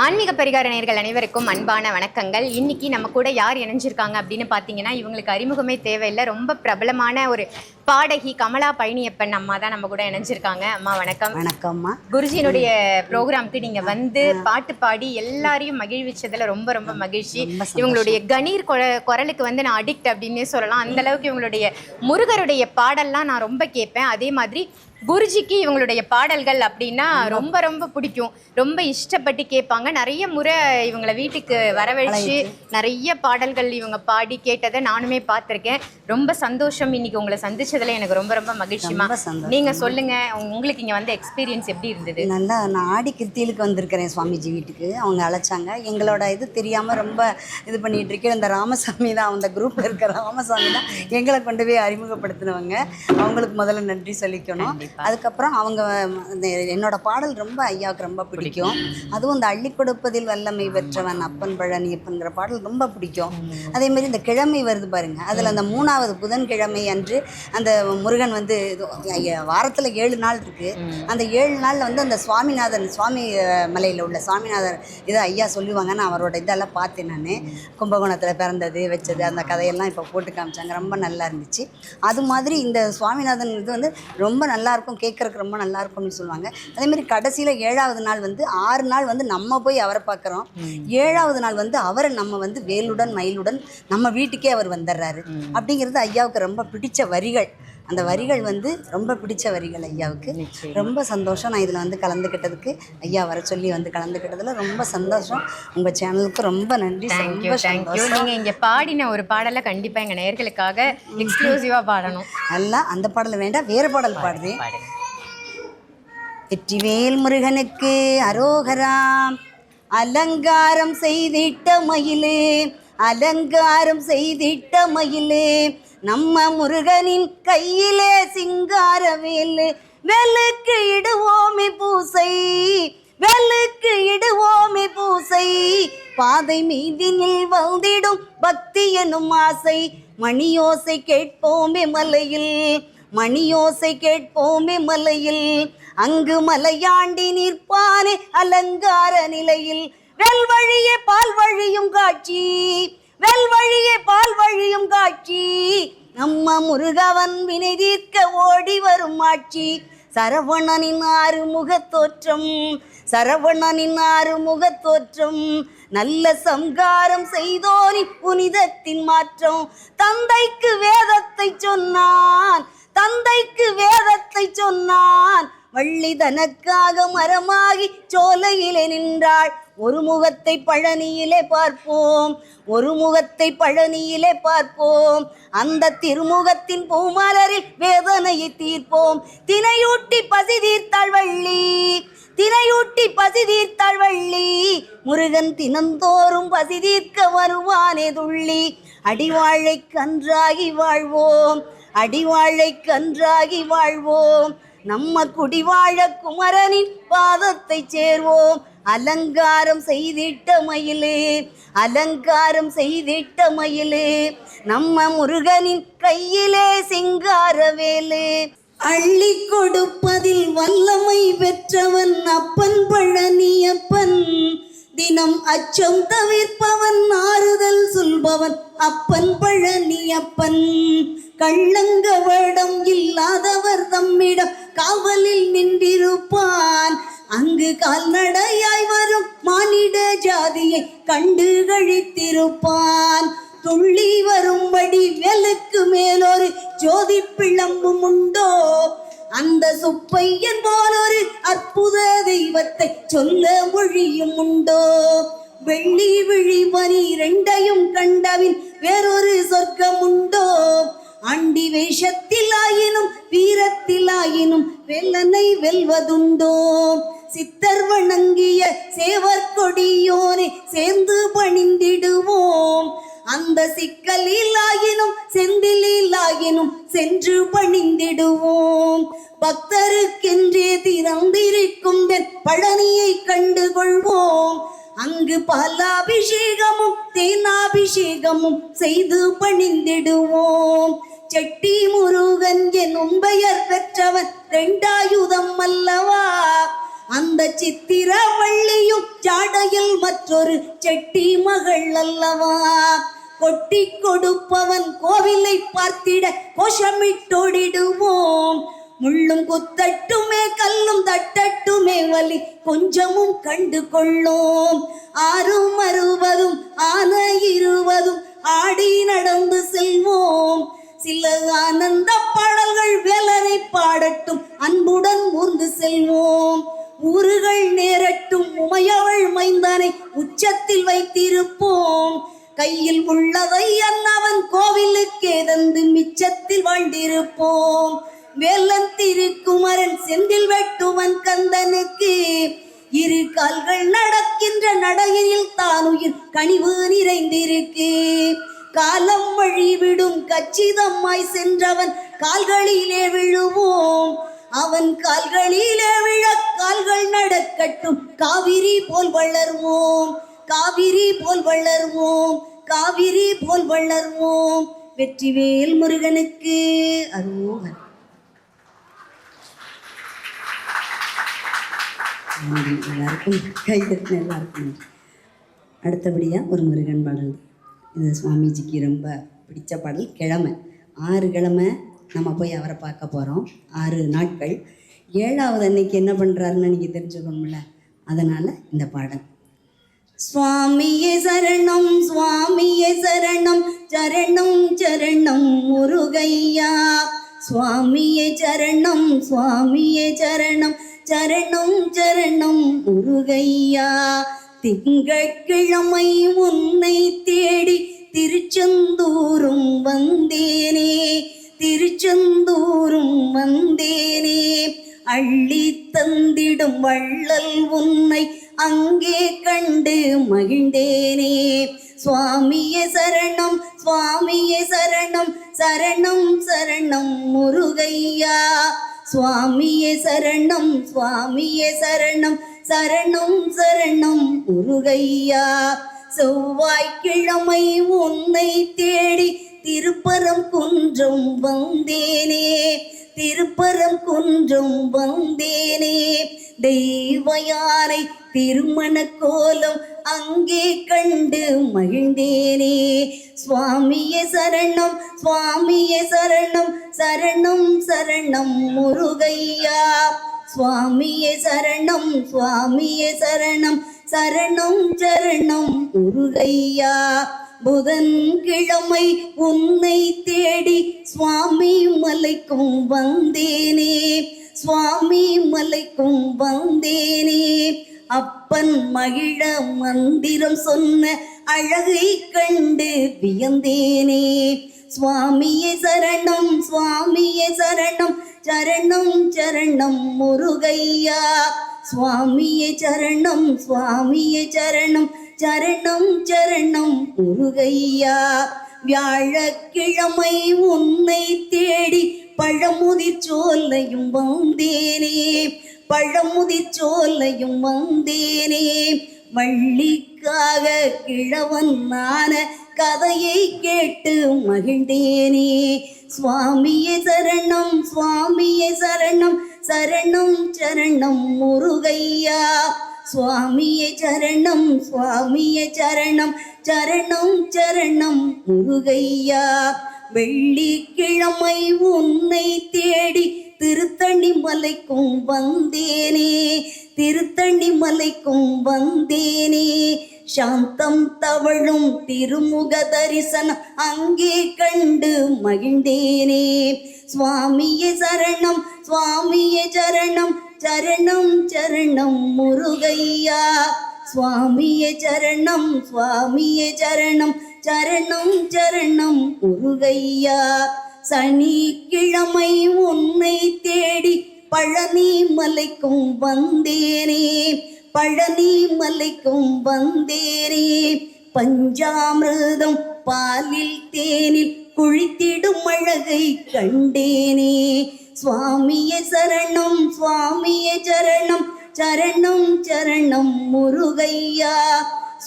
ஆன்மீக பரிகார நேயர்கள் அனைவருக்கும் அன்பான வணக்கங்கள். இன்னைக்கு நம்ம கூட யார் இணைஞ்சிருக்காங்க அப்படின்னு பார்த்தீங்கன்னா இவங்களுக்கு அறிமுகமே தேவையில்லை. ரொம்ப பிரபலமான ஒரு பாடகி கமலா பழனியப்பன் அம்மா தான் நம்ம கூட இணைஞ்சிருக்காங்க. அம்மா வணக்கம். வணக்கம்மா. குருஜியினுடைய ப்ரோக்ராம்க்கு நீங்க வந்து பாட்டு பாடி எல்லாரையும் மகிழ்விச்சதுல ரொம்ப ரொம்ப மகிழ்ச்சி. இவங்களுடைய கணீர் கொர- குரலுக்கு வந்து நான் அடிக்ட் அப்படின்னே சொல்லலாம். அந்த அளவுக்கு இவங்களுடைய முருகருடைய பாடல்லாம் நான் ரொம்ப கேட்பேன். அதே மாதிரி குருஜிக்கு இவங்களுடைய பாடல்கள் அப்படின்னா ரொம்ப ரொம்ப பிடிக்கும். ரொம்ப இஷ்டப்பட்டு கேட்பாங்க. நிறைய முறை இவங்களை வீட்டுக்கு வரவழைச்சு நிறைய பாடல்கள் இவங்க பாடி கேட்டதை நானுமே பார்த்துருக்கேன். ரொம்ப சந்தோஷம். இன்னைக்கு உங்களை சந்திச்சதுல எனக்கு ரொம்ப ரொம்ப மகிழ்ச்சிமா. நீங்க சொல்லுங்க. உங்க- உங்களுக்கு இங்க வந்த எக்ஸ்பீரியன்ஸ் எப்படி இருந்தது? நல்லா நான் ஆடி கிருத்தியிலுக்கு வந்திருக்கிறேன் சுவாமிஜி வீட்டுக்கு. அவங்க அழைச்சாங்க. எங்களோட இது தெரியாமல் ரொம்ப இது பண்ணிட்டு இருக்கேன். இந்த ராமசாமி தான் அந்த குரூப்பில் இருக்கிற ராமசாமி தான் எங்களை கொண்டு போய் அறிமுகப்படுத்தினவங்க. அவங்களுக்கு முதல்ல நன்றி சொல்லிக்கணும். அதுக்கப்புறம் அவங்க என்னோட பாடல் ரொம்ப ஐயாவுக்கு ரொம்ப பிடிக்கும். அதுவும் இந்த அள்ளி கொடுப்பதில் வல்லமை பெற்றவன் அப்பன் பழனியப்பன்கிற பாடல் ரொம்ப பிடிக்கும். அதே மாதிரி இந்த கிழமை வருது பாருங்க. அதில் அந்த மூணாவது புதன்கிழமை அன்று அந்த முருகன் வந்து வாரத்தில் ஏழு நாள் இருக்கு. அந்த ஏழு நாளில் வந்து அந்த சுவாமிநாதன் சுவாமி மலையில் உள்ள சுவாமிநாதர் இதை ஐயா சொல்லுவாங்க. நான் அவரோட இதெல்லாம் பார்த்தேன் நான். கும்பகோணத்தில் பிறந்தது வச்சது அந்த கதையெல்லாம் இப்போ போட்டு காமிச்சாங்க. ரொம்ப நல்லா இருந்துச்சு. அது மாதிரி இந்த சுவாமிநாதன் இது வந்து ரொம்ப நல்லா இருக்கும் கேட்கறதுக்கு ரொம்ப நல்லா இருக்கும்னு சொல்லுவாங்க. அதே மாதிரி கடைசியில் ஏழாவது நாள் வந்து ஆறு நாள் வந்து நம்ம போய் அவரை பார்க்குறோம். ஏழாவது நாள் வந்து அவரை நம்ம வந்து வேலுடன் மயிலுடன் நம்ம வீட்டுக்கே அவர் வந்துடுறாரு அப்படிங்கிறது ஐயாவுக்கு ரொம்ப பிடிச்ச வரிகள். அந்த வரிகள் வந்து ரொம்ப பிடிச்ச வரிகள் ஐயாவுக்கு. ரொம்ப சந்தோஷம். நான் இதில் வந்து கலந்துக்கிட்டதுக்கு ஐயா வர சொல்லி வந்து கலந்துக்கிட்டதுல ரொம்ப சந்தோஷம். உங்கள் சேனலுக்கு ரொம்ப நன்றி. தேங்க்யூ தேங்க்யூ சந்தோஷம். நீங்க இங்க பாடின ஒரு பாடலை கண்டிப்பா எங்க நேயர்களுக்காக எக்ஸ்க்ளூசிவா பாடணும். நல்லா அந்த பாடல் வேண்டாம் வேறு பாடல் பாடுங்க வெற்றிவேல் முருகனுக்கு அரோகராம் அலங்காரம் செய்திட்ட மயிலே அலங்காரம் செய்திட்ட மயிலே நம்ம முருகனின் கையிலே சிங்கார வேலு வெளுக்கு இடுவோமே பூசை வெளுக்கு இடுவோமே பூசை. பாதை மீதினில் வந்திடும் பக்தி எனும் ஆசை மணியோசை கேட்போமே மலையில் மணியோசை கேட்போமே மலையில். அங்கு மலையாண்டி நிற்பானே அலங்கார நிலையில் வெல் வழியே பால் வழியும் காட்சி வெல் வழியே பால் வழியும் காட்சி. நம்ம முருகவன் வினை தீர்க்க ஓடி வரும் ஆட்சி. சரவணனின் ஆறு முகத்தோற்றம் சரவணனின் ஆறு முகத்தோற்றம் நல்ல சங்காரம் செய்தோரின் புனிதத்தின் மாற்றம். தந்தைக்கு வேதத்தை சொன்னான் தந்தைக்கு வேதத்தை சொன்னான். வள்ளி தனக்காக மரமாகி சோலையிலே நின்றாள். ஒரு முகத்தை பழனியிலே பார்ப்போம் ஒரு முகத்தை பழனியிலே பார்ப்போம். அந்த திருமுகத்தின் பூமலரில் வேதனையை தீர்ப்போம். தினையூட்டி பசி தீர்த்தாள் வள்ளி தினையூட்டி பசி தீர்த்தாள் வள்ளி முருகன் தினந்தோறும் பசி தீர்க்க வருவானே துள்ளி. அடிவாழை கன்றாகி வாழ்வோம் அடிவாழை கன்றாகி வாழ்வோம். நம்ம குடிவாழ குமரனின் பாதத்தை சேர்வோம். அலங்காரம் செய்திட்ட மயிலே அலங்காரம் செய்திட்ட மயிலே நம்ம முருகனின் கையிலே சிங்காரவேலு அள்ளி கொடுப்பதில் வல்லமை பெற்றவன் அப்பன் பழனியப்பன். தினம் அச்சம் தவிர்ப்பவன் ஆறுதல் சொல்பவன் அப்பன் பழனியப்பன். கள்ளங்கவடம் இல்லாதவர் தம்மிடம் காவலில் நின்றிருப்பான் அங்கு கால்நடையாய் வரும் மானிட ஜாதியை கண்டு கழித்திருப்பான். துள்ளி வரும்படி வெலுக்கு மேலொரு ஜோதி பிளம்பும் உண்டோ? அந்த சுப்பையன் போலொரு அற்புத தெய்வத்தை சொல்ல மொழியும் உண்டோ? வெள்ளி விழி பனி ரெண்டையும் கண்டவின் வேறொரு சொர்க்கம் உண்டோ அண்டி வேஷத்தில் வீரத்திலாயினும் வீரத்திலாயினும் வெல்லனை வெள்ளனை வெல்வதுண்டோ? சித்தர் வணங்கிய சேவர் சேர்ந்து பணிந்திடுவோம். அந்த சிக்கலில் ஆயினும் செந்திலில் ஆயினும் சென்று பணிந்திடுவோம். பக்தருக்கென்றே திறந்திருக்கும் பழனியை கண்டு கொள்வோம் அங்கு பாலாபிஷேகமும் தேனாபிஷேகமும் செய்து பணிந்திடுவோம். செட்டி முருகன் எனும் பெயர் பெற்றவன் ரெண்டாயுதம் அல்லவா? அந்த சித்திரவள்ளியும் ஜாடையில் மற்றொரு செட்டி மகள் அல்லவா? கொட்டி கொடுப்பவன் கோவிலை பார்த்திட கோஷமிட்டோடிடுவோம். முள்ளும் குத்தட்டுமே கல்லும் தட்டட்டுமே வலி கொஞ்சமும் கண்டு கொள்ளோம். ஆறும் அறுபதும் ஆன இருவதும் ஆடி கையில் உள்ளதை அன்னவன் கோவிலுக்கே தந்து மிச்சத்தில் வாழ்ந்திருப்போம். வேலன் திருக்குமரன் செந்தில் வெட்டுவன் கந்தனுக்கு இரு கால்கள் நடக்கின்ற நடையில் உயிர் கனிவு நிறைந்திருக்கு. காலம் வழிவிடும் கச்சிதமாய் சென்றவன் கால்களிலே விழுவோம். அவன் கால்களிலே விழ கால்கள் நடக்கட்டும். காவிரி போல் வளர்வோம். காவிரி போல் வளர்வோம். காவிரி போல் வளர்வோம். வெற்றிவேல் முருகனுக்கு அருவோகன் எல்லாருக்கும் கைதட்டு எல்லாருக்கும் அடுத்தபடியாக ஒரு முருகன் பாடல். இது சுவாமிஜிக்கு ரொம்ப பிடிச்ச பாடல் கிழமை. ஆறு கிழமை நம்ம போய் அவரை பார்க்க போகிறோம் ஆறு நாட்கள். ஏழாவது அன்னைக்கு என்ன பண்ணுறாருன்னு நீங்கள் தெரிஞ்சுக்கணும்ல. அதனால் இந்த பாடல். சுவாமியே சரணம் சுவாமியே சரணம் சரணம் சரணம் முருகையா. சுவாமியே சரணம் சுவாமியே சரணம் சரணம் சரணம் முருகையா. திங்கட்கிழமை உன்னை தேடி திருச்செந்தூரும் வந்தேனே திருச்செந்தூரும் வந்தேனே. அள்ளி தந்திடும் வள்ளல் உன்னை அங்கே கண்டு மகிழ்ந்தேனே. சுவாமியே சரணம் சுவாமியே சரணம் சரணம் சரணம் முருகையா. சுவாமியே சரணம் சுவாமியே சரணம் சரணம் சரணம் முருகையா. செவ்வாய்க்கிழமை உன்னை தேடி திருப்பரம் குன்றம் வந்தேனே திருப்பரம் குன்றம் வந்தேனே. தெய்வயானை திருமண கோலம் அங்கே கண்டு மகிழ்ந்தேனே. சுவாமிய சரணம் சுவாமிய சரணம் சரணம் சரணம் முருகையா. சுவாமிய சரணம் சுவாமிய சரணம் சரணம் சரணம் முருகையா. புதன்கிழமை உன்னை தேடி சுவாமி மலைக்கும் வந்தேனே சுவாமி மலைக்கும் வந்தேனே. அப்பன் மகிழ மந்திரம் சொன்ன அழகை கண்டு வியந்தேனே. சுவாமியே சரணம் சுவாமியே சரணம் சரணம் சரணம் முருகையா. சுவாமியே சரணம் சுவாமியே சரணம் சரணம் சரணம் முருகையா வியாழக்கிழமை உன்னை தேடி பழமுதிர் சோலையும் வந்தேனே. பழமுதிர் சோலையும் வந்தேனே. வள்ளிக்காக கிழவன் நான கதையை கேட்டு மகிழ்ந்தேனே. சுவாமியே சரணம் சுவாமியே சரணம் சரணம் சரணம் முருகையா. சுவாமிய சரணம் சுவாமிய சரணம் சரணம் சரணம் முருகையா. வெள்ளிக்கிழமை உன்னை தேடி திருத்தணி மலைக்கும் வந்தேனே திருத்தணி மலைக்கும் வந்தேனே. சாந்தம் தவழும் திருமுக தரிசனம் அங்கே கண்டு மகிழ்ந்தேனே. சுவாமிய சரணம் சுவாமிய சரணம் சரணம் சரணம் முருகையா. சுவாமிய சரணம் சுவாமிய சரணம் சரணம் சரணம் முருகையா. சனிக்கிழமை உன்னை தேடி பழனி மலைக்கும் வந்தேனே பழனி மலைக்கும் வந்தேனே. பஞ்சாமிரதம் பாலில் தேனில் குழித்திடும் அழகை கண்டேனே. சுவாமிய சரணம் சுவாமிய சரணம் சரணம் சரணம் முருகையா.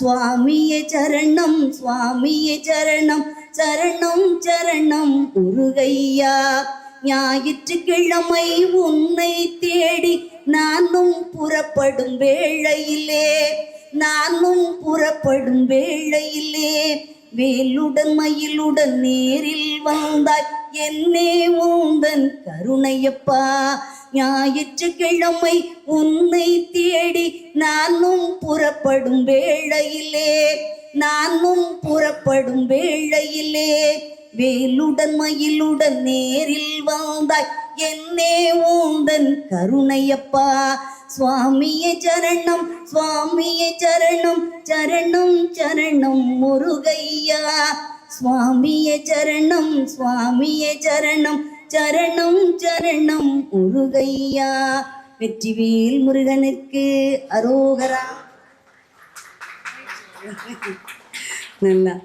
சுவாமிய சரணம் சுவாமிய சரணம் சரணம் சரணம் முருகையா. ஞாயிற்றுக்கிழமை உன்னை தேடி நானும் புறப்படும் வேளையிலே நானும் புறப்படும் வேளையிலே வேலுடன் மயிலுடன் நேரில் வந்தாய். என்னே உந்தன் கருணையப்பா ஞாயிற்றுக்கிழமை உன்னை தேடி நானும் புறப்படும் வேளையிலே நானும் புறப்படும் வேளையிலே வேலுடன் மயிலுடன் நேரில் வந்தாய். என்னே உந்தன் கருணையப்பா சுவாமிய சரணம் சுவாமிய சரணம் சரணம் சரணம் முருகையா. சுவாமிய சரணம் சுவாமிய சரணம் சரணம் சரணம் முருகையா. வெற்றிவேல் முருகனுக்கு அரோகரா. நல்லா.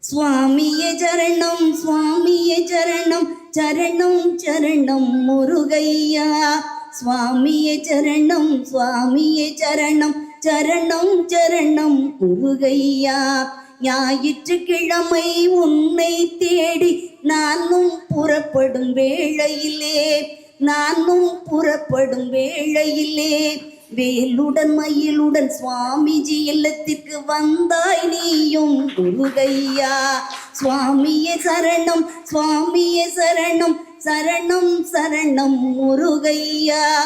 சுவாமிய சரணம் சுவாமிய சரணம் சரணம் சரணம் முருகையா. சுவாமியே சரணம் சுவாமியே சரணம் சரணம் சரணம் முருகையா ஞாயிற்றுக்கிழமை உன்னை தேடி நானும் புறப்படும் வேளையிலே நானும் புறப்படும் வேளையிலே. வேலுடன் மயிலுடன் சுவாமிஜி இல்லத்திற்கு வந்தாய் நீயும் முருகையா சுவாமியே சரணம் சுவாமியே சரணம் சரணம் சரணம் முருகையா.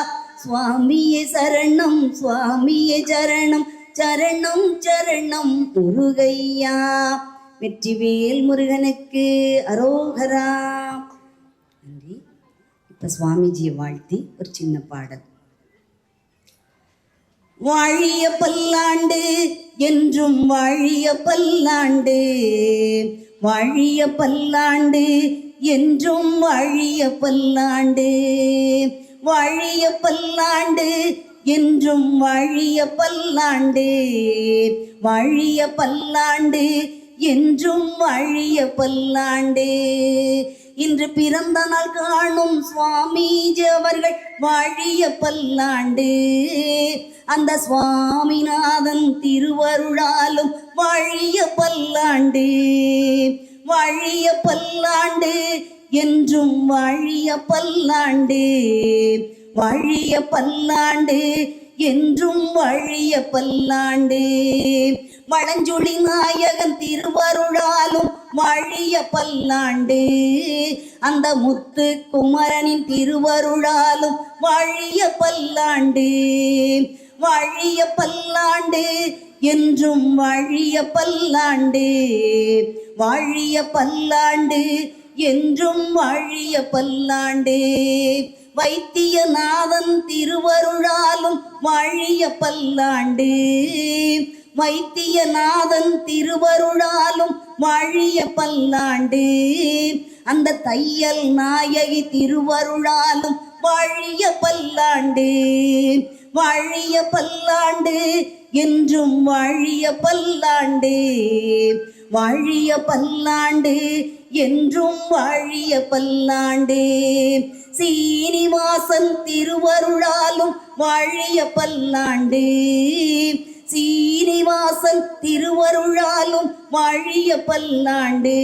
சுவாமியே சரணம் சுவாமியே சரணம் சரணம் சரணம் முருகையா. வெற்றிவேல் முருகனுக்கு அரோகரா. நன்றி. இப்போ சுவாமிஜியை வாழ்த்தி ஒரு சின்ன பாடல். வாழிய பல்லாண்டு என்றும் வாழிய பல்லாண்டு. வாழிய பல்லாண்டு என்றும் வாழிய பல்லாண்டு வாழிய பல்லாண்டு என்றும் வாழிய பல்லாண்டு வாழிய பல்லாண்டு என்றும் வாழிய பல்லாண்டு. இன்று பிறந்த நாள் காணும் சுவாமிஜி அவர்கள் வாழிய பல்லாண்டு. அந்த சுவாமிநாதன் திருவருளாலும் வாழிய பல்லாண்டு. வாழிய பல்லாண்டு என்றும் வாழிய பல்லாண்டு. வாழிய பல்லாண்டு என்றும் வாழிய பல்லாண்டு. வளஞ்சொலி நாயகன் திருவருளாலும் வாழிய பல்லாண்டு. அந்த முத்து குமரனின் திருவருளாலும் வாழிய பல்லாண்டு. வாழிய பல்லாண்டு என்றும் வாழிய பல்லாண்டு வாழிய பல்லாண்டு என்றும் வாழிய பல்லாண்டு. வைத்தியநாதன் திருவருளாலும் வாழிய பல்லாண்டு வைத்தியநாதன் திருவருளாலும் வாழிய பல்லாண்டு. அந்த தையல் நாயகி திருவருளாலும் வாழிய பல்லாண்டு. வாழிய பல்லாண்டு என்றும் வாழிய பல்லாண்டு. வாழிய பல்லாண்டு என்றும் வாழிய பல்லாண்டு. சீனிவாசன் திருவருளாலும் வாழிய பல்லாண்டு. சீனிவாசன் திருவருளாலும் வாழிய பல்லாண்டு.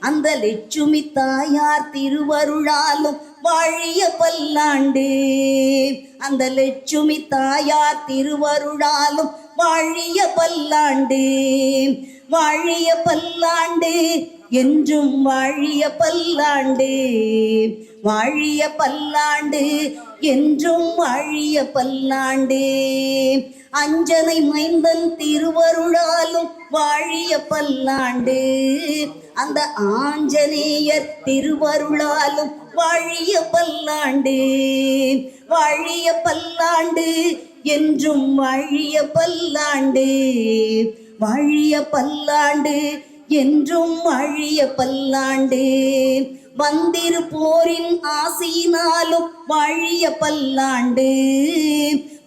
அந்த லட்சுமி தாயார் திருவருளாலும் வாழிய பல்லாண்டு. அந்த லட்சுமி தாயார் திருவருளாலும் வாழிய பல்லாண்டு. வாழிய பல்லாண்டு. என்றும் வாழிய பல்லாண்டு வாழிய பல்லாண்டு என்றும் வாழிய பல்லாண்டு. அஞ்சனை மைந்தன் திருவருளாலும் வாழிய பல்லாண்டு. அந்த ஆஞ்சநேயர் திருவருளாலும் வாழிய பல்லாண்டு. வாழிய பல்லாண்டு என்றும் வாழிய பல்லாண்டு. வாழிய பல்லாண்டு என்றும் அழிய பல்லாண்டு வந்திரு போரின் ஆசியினாலும் வாழிய பல்லாண்டு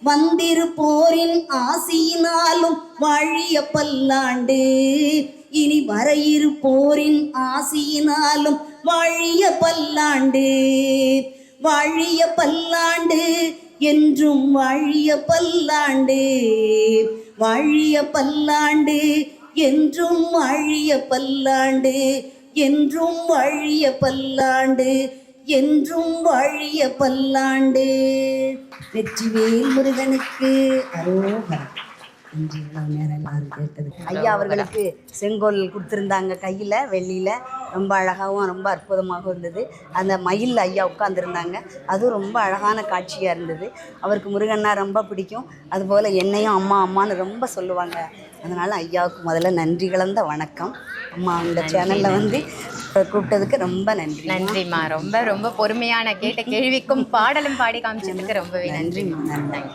வந்திரு போரின் ஆசியினாலும் வாழிய பல்லாண்டு இனி வர இரு போரின் ஆசியினாலும் வாழிய பல்லாண்டு வாழிய பல்லாண்டு என்றும் வாழிய பல்லாண்டு வாழிய பல்லாண்டு என்றும் வாழிய பல்லாண்டு என்றும் வாழிய பல்லாண்டு என்றும் வாழிய பல்லாண்டு. வெற்றிவேல் முருகனுக்கு அரோகரம் நன்றி இவ்வளவு நேரம் எல்லாரும் கேட்டது. ஐயா அவர்களுக்கு செங்கோல் கொடுத்துருந்தாங்க கையில் வெள்ளியில். ரொம்ப அழகாகவும் ரொம்ப அற்புதமாகவும் இருந்தது. அந்த மயில் ஐயா உட்காந்துருந்தாங்க அதுவும் ரொம்ப அழகான காட்சியாக இருந்தது. அவருக்கு முருகன்னா ரொம்ப பிடிக்கும். அதுபோல் என்னையும் அம்மா அம்மான்னு ரொம்ப சொல்லுவாங்க. அதனால் ஐயாவுக்கு முதல்ல நன்றி கலந்த வணக்கம். அம்மா இந்த சேனலில் வந்து கூப்பிட்டதுக்கு ரொம்ப நன்றி நன்றிம்மா. ரொம்ப ரொம்ப பொறுமையான கேட்ட கேள்விக்கும் பாடலும் பாடி காமிச்சதுக்கு ரொம்பவே நன்றி நன்றிம்மா. நன்றி